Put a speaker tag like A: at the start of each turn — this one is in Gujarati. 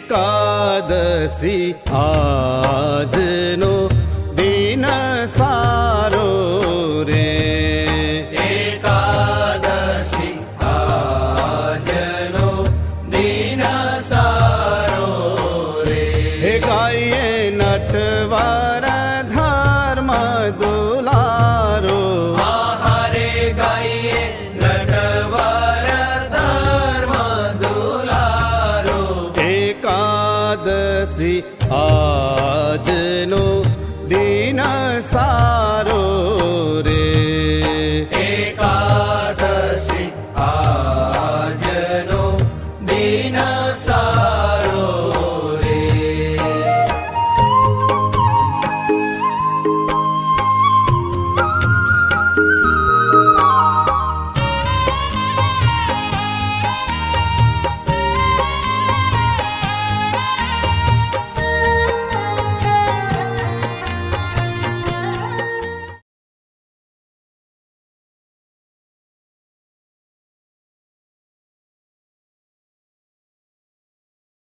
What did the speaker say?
A: એકાદશી આજનો દિન સારો રે
B: એકાદશી આજનો દિન સારો રે
A: હે ગાયે દિવસી આજનો દિન સારો રે એકા